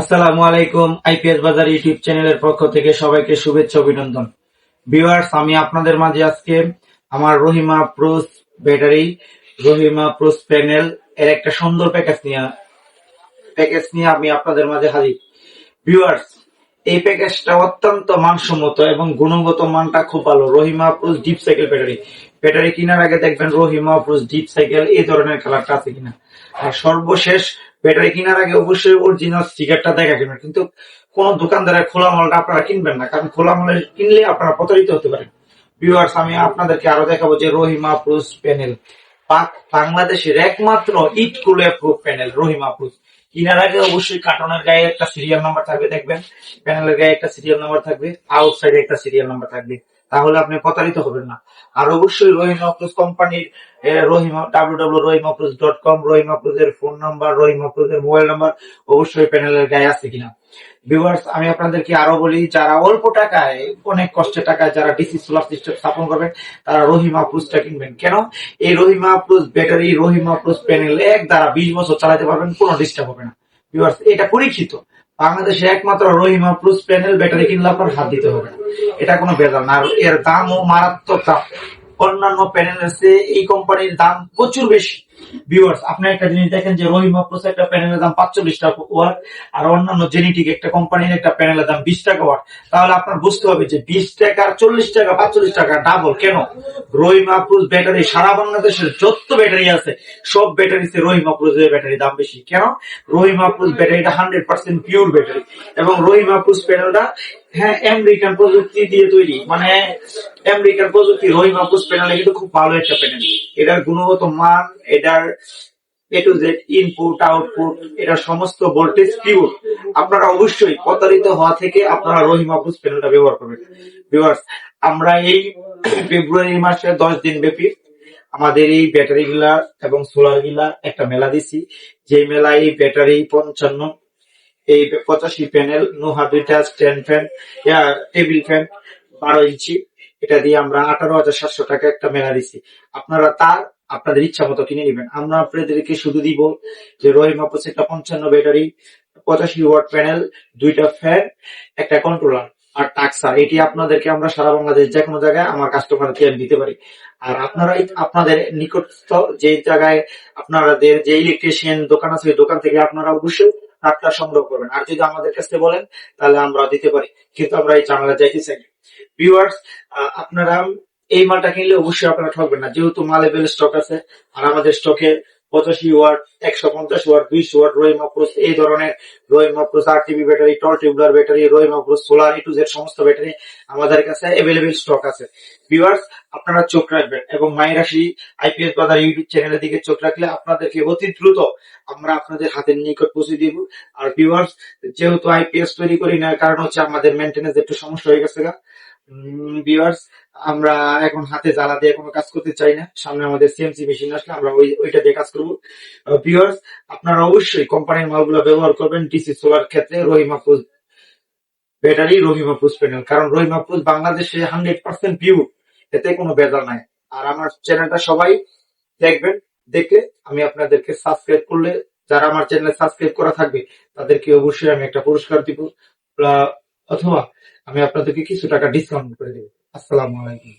আসসালামু আলাইকুম, আইপিএস বাজার ইউটিউব চ্যানেলের পক্ষ থেকে সবাইকে শুভেচ্ছা অভিনন্দন। ভিউয়ার্স, আমি আপনাদের মাঝে আজকে আমার Rahimafrooz battery, Rahimafrooz panel এর একটা সুন্দর প্যাকেজ নিয়ে প্যাকেজ নিয়ে আমি আপনাদের মাঝে হাজির। ভিউয়ার্স, এই প্যাকেজটা অত্যন্ত মানসম্মত এবং গুণগত মানটা খুব ভালো। Rahimafrooz deep cycle battery. Battery কেনার আগে দেখবেন রহিমা প্রুস ডিপ সাইকেল এই ধরনের কালারটা আছে কিনা। আর সর্বশেষ ব্যাটারি কেনার আগে অবশ্যই অরিজিনাল স্টিকারটা দেখা কিনবেন কিন্তু কোন দোকানদারের খোলা মালটা আপনারা কিনবেন না, কারণ খোলা মাল কিনলে আপনারা প্রতারিত হতে পারেন। ভিউয়ার্স আমি আপনাদেরকে আরও দেখাবো যে রহিমা প্রুস প্যানেল বাংলাদেশের একমাত্র ইট কুলে প্রুফ প্যানেল রহিমা প্রুস কিনার আগে অবশ্যই কার্টনের গায়ে একটা সিরিয়াল নাম্বার থাকবে, দেখবেন। প্যানেলের গায়ে একটা সিরিয়াল নাম্বার থাকবে আউটসাইডে একটা সিরিয়াল নাম্বার থাকবে। তাহলে আপনি প্রতারিত হবেন না। আর অবশ্যই রহিম আফরোজ কোম্পানির Rahim W W Rahim Afroz dot com, Rahim আফরোজের phone number, রহিম আফরোজের মোবাইল নাম্বার অবশ্যই প্যানেলের গায়ে আছে কিনা। ভিউয়ার্স আমি আপনাদেরকে আরও বলি, যারা অল্প টাকায়, অনেক কষ্টের টাকায় যারা ডিসি সোলার সিস্টেম স্থাপন করবেন, তারা রহিমা প্রুজটা কিনবেন। কেন? এই রহিমা প্রুজ ব্যাটারি, রহিমা প্রুজ প্যানেল এক দ্বারা বিশ বছর চালাতে পারবেন, কোনো ডিস্টার্ব হবে না। ভিউয়ার্স এটা পরীক্ষিত। বাংলাদেশে একমাত্র রহিমা প্লুস প্যানেল ব্যাটারি কিনলে আপনার হাত দিতে হবে এটা কোনো বেজাল না। আর এর দামও মারাত্মক দাম। অন্যান্য প্যানেলের চেয়ে এই কোম্পানির দাম প্রচুর বেশি। ভিউয়ার্স আপনি একটা জিনিস দেখেন যে রহিমা প্লাস একটা প্যানেলের দাম পাঁচচল্লিশ টাকা ওয়াট আর অন্যান্য জেনেটিক একটা কোম্পানির একটা প্যানেলের দাম বিশ টাকা ওয়াট তাহলে আপনার বুঝতে হবে যে বিশ টাকা চল্লিশ টাকা, পাঁচচল্লিশ টাকা ডাবল কেন? রহিমা প্লুস ব্যাটারি সারা বাংলাদেশের যত ব্যাটারি আছে, সব ব্যাটারিতে রহিমা প্লুসের ব্যাটারি দাম বেশি। কেন? রহিমা প্লুস ব্যাটারিটা হান্ড্রেড পার্সেন্ট পিওর ব্যাটারি এবং রহিমা প্লুস প্যানেলটা হ্যাঁ আমেরিকান প্রযুক্তি দিয়ে তৈরি। মানে আমেরিকান প্রযুক্তি রহিমা প্লুস প্যানেল কিন্তু খুব ভালো একটা প্যানেল এটার গুণগত মান A to Z input output এটা সমস্ত ভোল্টেজ পিওর আপনারা অবশ্যই প্রতারিত হওয়া থেকে আপনারা রহিমা বুস প্যানেলটা ব্যবহার করবেন। ভিউয়ার্স আমরা এই ফেব্রুয়ারি মাসে দশ দিন ব্যাপী আমাদের এই ব্যাটারি গুলা এবং সোলারগুলা একটা মেলা দিছি। যে মেলায় এই ব্যাটারি পঞ্চান্ন, এই পঁচাশি প্যানেল নোহা দুইটা স্ট্যান্ড ফ্যান টেবিল ফ্যান বারো ইঞ্চি, এটা দিয়ে আমরা আঠারো হাজার সাতশো টাকা একটা মেলা দিছি। আপনারা তার আপনাদের ইচ্ছা মতো কিনে নেবেন। আমরা আপনাদেরকে শুধু দিব যে রহিম আপস একটা পঞ্চান্ন ব্যাটারি, পঁচাশি ওয়াট প্যানেল, দুইটা ফ্যান, একটা কন্ট্রোলার আর টাক্সার এটি আপনাদেরকে আমরা সারা বাংলাদেশ যে কোনো জায়গায় আমার কাস্টমারকে আমি দিতে পারি। আর আপনারা আপনাদের নিকটস্থ যে জায়গায় আপনাদের যে ইলেকট্রিশিয়ান দোকান আছে, ওই দোকান থেকে আপনারা অবশ্যই কাঠটা সংগ্রহ করবেন। আর যদি আমাদের কাছে বলেন, তাহলে আমরা দিতে পারি। কিন্তু আমরা এই ঝামেলা যাইতে চাই ভিউয়ার্স আপনারা এই মালটা কিনলে অবশ্যই আপনারা ঠকবেন না। যেহেতু মালেবেল স্টক আছে, আর আমাদের স্টকে পঁচাশি ওয়াট, একশো পঞ্চাশ ওয়াট, বিশ ওয়াট রোহিম অপ্রোস এই ধরনের রোহিম অপ্রোস আর TV battery tall tubular battery Rahim Afroz solar A to Z সমস্ত ব্যাটারি আমাদের কাছে অ্যাভেলেবেল স্টক আছে। ভিউয়ার্স আপনারা চোখ রাখবেন এবং মাইরাশি আইপিএস বাজার ইউটিউব চ্যানেলের দিকে চোখ রাখলে আপনাদেরকে অতি দ্রুত আমরা আপনাদের হাতের নিকট পৌঁছে দিব। আর ভিউয়ার্স যেহেতু আইপিএস তৈরি করি না কারণ হচ্ছে আমাদের মেনটেন্যান্স একটু সমস্যা হয়ে গেছে ভিউয়ার্স আমরা এখন হাতে জ্বালা দিয়ে কোনো কাজ করতে চাই না। সামনে আমাদের সিএমসি মেশিন আসলে আমরা ওই, ওইটা দিয়ে কাজ করব। ভিউয়ার্স আপনারা অবশ্যই কোম্পানির মালগুলো ব্যবহার করবেন ডিসি সোলার ক্ষেত্রে রহিমা ফুজ ব্যাটারি রহিমা ফুজ প্যানেল কারণ রহিমা ফুজ বাংলাদেশে হান্ড্রেড পার্সেন্ট পিউর এতে কোনো বেজার নাই। আর আমার চ্যানেলটা সবাই দেখবেন দেখে আমি আপনাদেরকে সাবস্ক্রাইব করলে, যারা আমার চ্যানেলে সাবস্ক্রাইব করা থাকবে, তাদেরকে অবশ্যই আমি একটা পুরস্কার দিব। অথবা আমি আপনাদেরকে কিছু টাকা ডিসকাউন্ট করে দেবো। আসসালামু আলাইকুম।